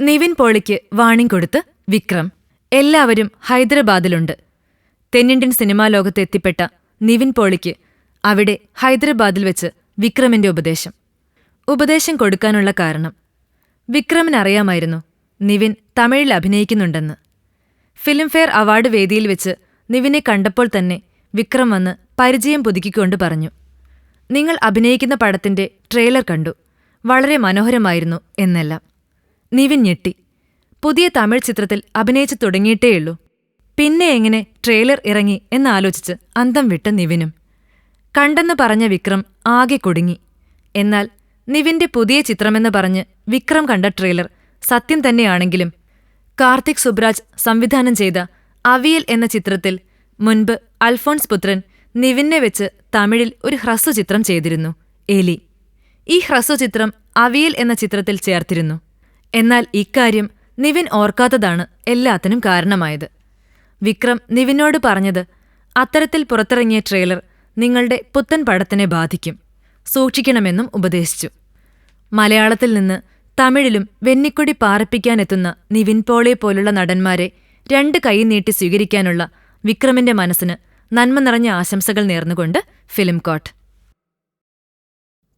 Nivin പോളിക്ക് warning കൊടുത്ത് വിക്രം. എല്ലാവരും ഹൈദരാബാദിലുണ്ട്. തെന്നിന്ത്യൻ സിനിമാ ലോകത്ത് എത്തിപ്പെട്ട നിവിൻ പോളിക്ക് അവിടെ ഹൈദരാബാദിൽ വെച്ച് വിക്രമിന്റെ ഉപദേശം. ഉപദേശം കൊടുക്കാനുള്ള കാരണം. വിക്രമിനറിയാമായിരുന്നു നിവിൻ തമിഴിൽ അഭിനയിക്കുന്നുണ്ടെന്ന്. ഫിലിംഫെയർ അവാർഡ് വേദിയിൽ വെച്ച് നിവിനെ കണ്ടപ്പോൾ തന്നെ വിക്രം വന്ന് പരിചയം പുതുക്കിക്കൊണ്ട് പറഞ്ഞു. നിങ്ങൾ അഭിനയിക്കുന്ന പടത്തിന്റെ ട്രെയിലർ കണ്ടു. വളരെ മനോഹരമായിരുന്നു എന്നല്ല. നിവിൻ ഞെട്ടി. പുതിയ തമിഴ് ചിത്രത്തിൽ അഭിനയിച്ചു തുടങ്ങിയിട്ടേയുള്ളൂ. പിന്നെ എങ്ങനെ ട്രെയിലർ ഇറങ്ങി എന്നാലോചിച്ച് അന്തം വിട്ട നിവിനും. കണ്ടെന്ന് പറഞ്ഞ വിക്രം ആകെ കുടുങ്ങി. എന്നാൽ നിവിന്റെ പുതിയ ചിത്രമെന്ന് പറഞ്ഞ് വിക്രം കണ്ട ട്രെയിലർ സത്യം തന്നെയാണെങ്കിലും കാർത്തിക് സുബ്രാജ് സംവിധാനം ചെയ്ത അവിയൽ എന്ന ചിത്രത്തിൽ മുൻപ് അൽഫോൺസ് പുത്രൻ നിവിനെ വെച്ച് തമിഴിൽ ഒരു ഹ്രസ്വചിത്രം ചെയ്തിരുന്നു എലി. ഈ ഹ്രസ്വചിത്രം അവിയൽ എന്ന ചിത്രത്തിൽ ചേർത്തിരുന്നു. എന്നാൽ ഇക്കാര്യം നിവിൻ ഓർക്കാത്തതാണ് എല്ലാത്തിനും കാരണമായത്. വിക്രം നിവിനോട് പറഞ്ഞത് അത്തരത്തിൽ പുറത്തിറങ്ങിയ ട്രെയിലർ നിങ്ങളുടെ പുത്തൻ പടത്തിനെ ബാധിക്കും. സൂക്ഷിക്കണമെന്നും ഉപദേശിച്ചു. മലയാളത്തിൽ നിന്ന് തമിഴിലും വെന്നിക്കൊടി പാർപ്പിക്കാനെത്തുന്ന നിവിൻ പോളെ പോലുള്ള നടന്മാരെ രണ്ട് കൈ നീട്ടി സ്വീകരിക്കാനുള്ള വിക്രമിന്റെ മനസ്സിന് നന്മ നിറഞ്ഞ ആശംസകൾ നേർന്നുകൊണ്ട് ഫിലിം കോട്ട്.